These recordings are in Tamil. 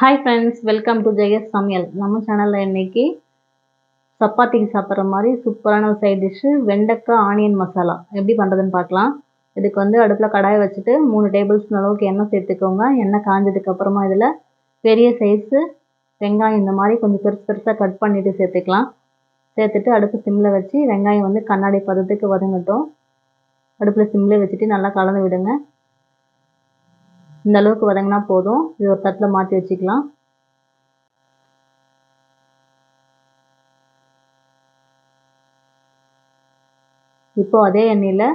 Hi friends welcome to Jaya's சமையல் நம்ம சேனலில் இன்றைக்கி சப்பாத்திக்கு சாப்பிட்ற மாதிரி சூப்பரான ஒரு சைட் டிஷ்ஷு வெண்டைக்காய் ஆனியன் மசாலா எப்படி பண்ணுறதுன்னு பார்க்கலாம். இதுக்கு வந்து அடுப்பில் கடாயை வச்சுட்டு மூணு டேபிள் ஸ்பூன் அளவுக்கு எண்ணெய் சேர்த்துக்கோங்க. எண்ணெய் காஞ்சதுக்கப்புறமா இதில் பெரிய சைஸு வெங்காயம் இந்த மாதிரி கொஞ்சம் பெருசு பெருசாக கட் பண்ணிவிட்டு சேர்த்துக்கலாம். சேர்த்துட்டு அடுப்பு சிம்மில் வச்சு வெங்காயம் வந்து கண்ணாடி பதத்துக்கு வதங்கட்டும். அடுப்பில் சிம்மில் வச்சுட்டு நல்லா கலந்து விடுங்க. இந்த அளவுக்கு வதங்கினா போதும். இது ஒரு தட்டில் மாற்றி வச்சுக்கலாம். இப்போ அதே எண்ணெயில்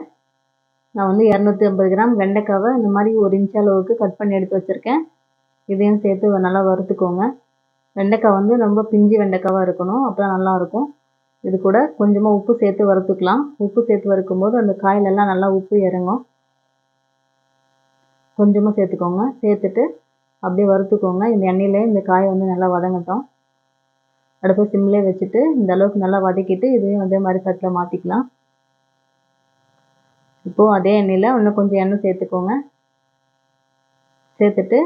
நான் வந்து இரநூத்தி ஐம்பது கிராம் வெண்டைக்காவை இந்த மாதிரி ஒரு இன்ச் அளவுக்கு கட் பண்ணி எடுத்து வச்சுருக்கேன். இதையும் சேர்த்து நல்லா வறுத்துக்கோங்க. வெண்டைக்காய் வந்து ரொம்ப பிஞ்சு வெண்டைக்காவாக இருக்கணும். அப்போ தான் நல்லாயிருக்கும் இது கூட கொஞ்சமாக உப்பு சேர்த்து வறுத்துக்கலாம். உப்பு சேர்த்து வறுக்கும்போது அந்த காயிலெல்லாம் நல்லா உப்பு இறங்கும். கொஞ்சமாக சேர்த்துக்கோங்க. சேர்த்துட்டு அப்படியே வறுத்துக்கோங்க. இந்த எண்ணெயிலே இந்த காய் வந்து நல்லா வதங்கட்டும். அடுப்பு சிம்லே வச்சுட்டு இந்த அளவுக்கு நல்லா வதக்கிட்டு இதையும் அதே மாதிரி தட்டில் மாற்றிக்கலாம் இப்போது அதே எண்ணெயில் இன்னும் கொஞ்சம் எண்ணெய் சேர்த்துக்கோங்க. சேர்த்துட்டு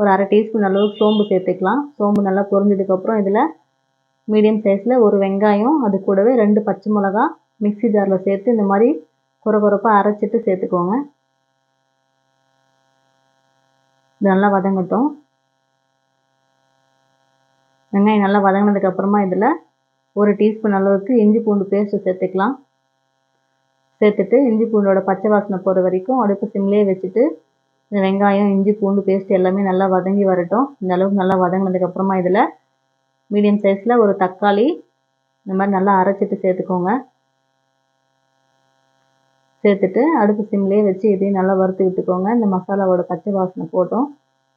ஒரு அரை டீஸ்பூன் அளவுக்கு சோம்பு சேர்த்துக்கலாம். சோம்பு நல்லா பொரிஞ்சதுக்கப்புறம் இதில் மீடியம் சைஸில் ஒரு வெங்காயம் அது கூடவே ரெண்டு பச்சை மிளகா மிக்ஸி ஜாரில் சேர்த்து இந்த மாதிரி குறை குறைப்பாக அரைச்சிட்டு சேர்த்துக்கோங்க. இது நல்லா வதங்கட்டும். வெங்காயம் நல்லா வதங்கினதுக்கப்புறமா இதில் ஒரு டீஸ்பூன் அளவுக்கு இஞ்சி பூண்டு பேஸ்ட்டு சேர்த்துக்கலாம். சேர்த்துட்டு இஞ்சி பூண்டோட பச்சை வாசனை போகிற வரைக்கும் அடுப்பு சிம்லேயே வச்சுட்டு இந்த வெங்காயம் இஞ்சி பூண்டு பேஸ்ட் எல்லாமே நல்லா வதங்கி வரட்டும். இந்த அளவுக்கு நல்லா வதங்கினதுக்கப்புறமா இதில் மீடியம் சைஸில் ஒரு தக்காளி இந்த மாதிரி நல்லா அரைச்சிட்டு சேர்த்துக்கோங்க. சேர்த்துட்டு அடுப்பு சிம்லேயே வச்சு இதையும் நல்லா வறுத்து விட்டுக்கோங்க இந்த மசாலாவோட பச்சை வாசனை போட்டோம்.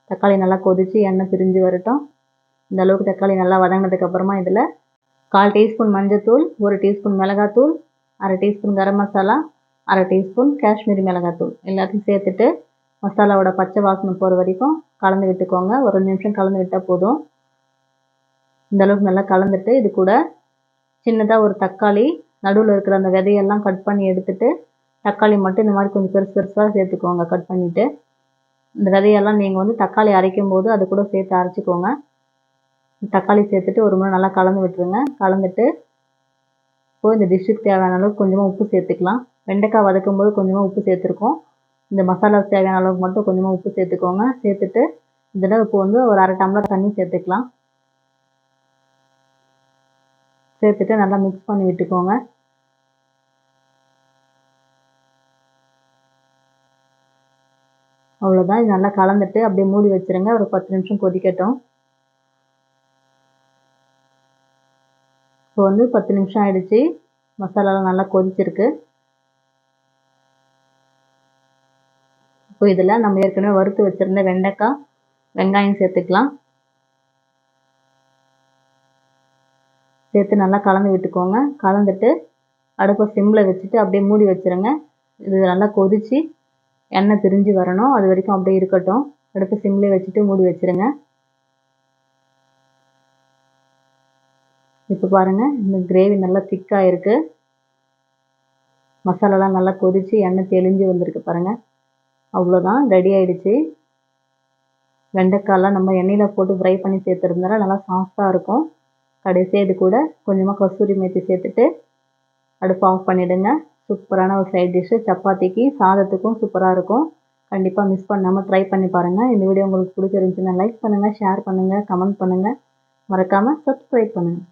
தக்காளி நல்லா கொதித்து எண்ணெய் பிரிஞ்சு வரட்டும். இந்த அளவுக்கு தக்காளி நல்லா வதங்கினதுக்கப்புறமா இதில் கால் டீஸ்பூன் மஞ்சத்தூள் ஒரு டீஸ்பூன் மிளகாத்தூள் அரை டீஸ்பூன் கரம் மசாலா அரை டீஸ்பூன் காஷ்மீரி மிளகாத்தூள். எல்லாத்தையும் சேர்த்துட்டு மசாலாவோட பச்சை வாசனை போகிற வரைக்கும் கலந்து விட்டுக்கோங்க ஒரு ரெண்டு நிமிஷம் கலந்து விட்டால் போதும். இந்த அளவுக்கு நல்லா கலந்துட்டு இது கூட சின்னதாக ஒரு தக்காளி நடுவில் இருக்கிற அந்த விதையெல்லாம் கட் பண்ணி எடுத்துட்டு தக்காளி மட்டும் இந்த மாதிரி கொஞ்சம் பெருசு பெருசாக சேர்த்துக்கோங்க கட் பண்ணிவிட்டு இந்த விதையெல்லாம் நீங்கள் வந்து தக்காளி அரைக்கும் போது அது கூட சேர்த்து அரைச்சிக்கோங்க. தக்காளி சேர்த்துட்டு ஒரு முறை நல்லா கலந்து விட்டுருங்க. கலந்துட்டு இப்போது இந்த டிஷ்ஷுக்கு தேவையான அளவுக்கு கொஞ்சமாக உப்பு சேர்த்துக்கலாம். வெண்டைக்காய் வதக்கும் போது கொஞ்சமாக உப்பு சேர்த்துருக்கோம். இந்த மசாலாவுக்கு தேவையான அளவுக்கு மட்டும் கொஞ்சமாக உப்பு சேர்த்துக்கோங்க. சேர்த்துட்டு இதில் இப்போ வந்து ஒரு அரை டம்ளர் தண்ணி சேர்த்துக்கலாம். சேர்த்துட்டு நல்லா மிக்ஸ் பண்ணி விட்டுக்கோங்க. அவ்வளோதான் இது நல்லா கலந்துட்டு அப்படியே மூடி வச்சுருங்க. ஒரு பத்து நிமிஷம் கொதிக்கட்டும். இப்போ வந்து பத்து நிமிஷம் ஆயிடுச்சு. மசாலாலாம் நல்லா கொதிச்சிருக்கு. இப்போ இதில் நம்ம ஏற்கனவே வறுத்து வச்சுருந்த வெண்டைக்காய் வெங்காயம் சேர்த்துக்கலாம். சேர்த்து நல்லா கலந்து விட்டுக்கோங்க. கலந்துட்டு அடுப்பை சிம்மில் வச்சுட்டு அப்படியே மூடி வச்சுருங்க. இது நல்லா கொதித்து எண்ணெய் திரிஞ்சு வரணும். அது வரைக்கும் அப்படியே இருக்கட்டும். அடுப்பு சிம்லேயே வச்சுட்டு மூடி வச்சுருங்க. இப்போ பாருங்கள் இந்த கிரேவி நல்லா திக்காக இருக்குது மசாலாலாம் நல்லா கொதித்து எண்ணெய் தெளிஞ்சு வந்திருக்கு பாருங்கள் அவ்வளோதான் ரெடி ஆகிடுச்சு வெண்டைக்காயெலாம் நம்ம எண்ணெயில் போட்டு ஃப்ரை பண்ணி சேர்த்துருந்தாலும் நல்லா சாஃப்டாக இருக்கும். கடைசியாக இது கூட கொஞ்சமாக கஸ்தூரி மேத்தி சேர்த்துட்டு அடுப்பு ஆஃப் பண்ணிவிடுங்க சூப்பரான ஒரு சைட் டிஷ்ஷு சப்பாத்திக்கு சாதத்துக்கும் சூப்பராக இருக்கும். கண்டிப்பாக மிஸ் பண்ணாமல் ட்ரை பண்ணி பாருங்கள் இந்த வீடியோ உங்களுக்கு பிடிச்சிருந்துச்சுன்னா லைக் பண்ணுங்கள் ஷேர் பண்ணுங்கள் கமெண்ட் பண்ணுங்கள் மறக்காமல் சப்ஸ்கிரைப் பண்ணுங்கள்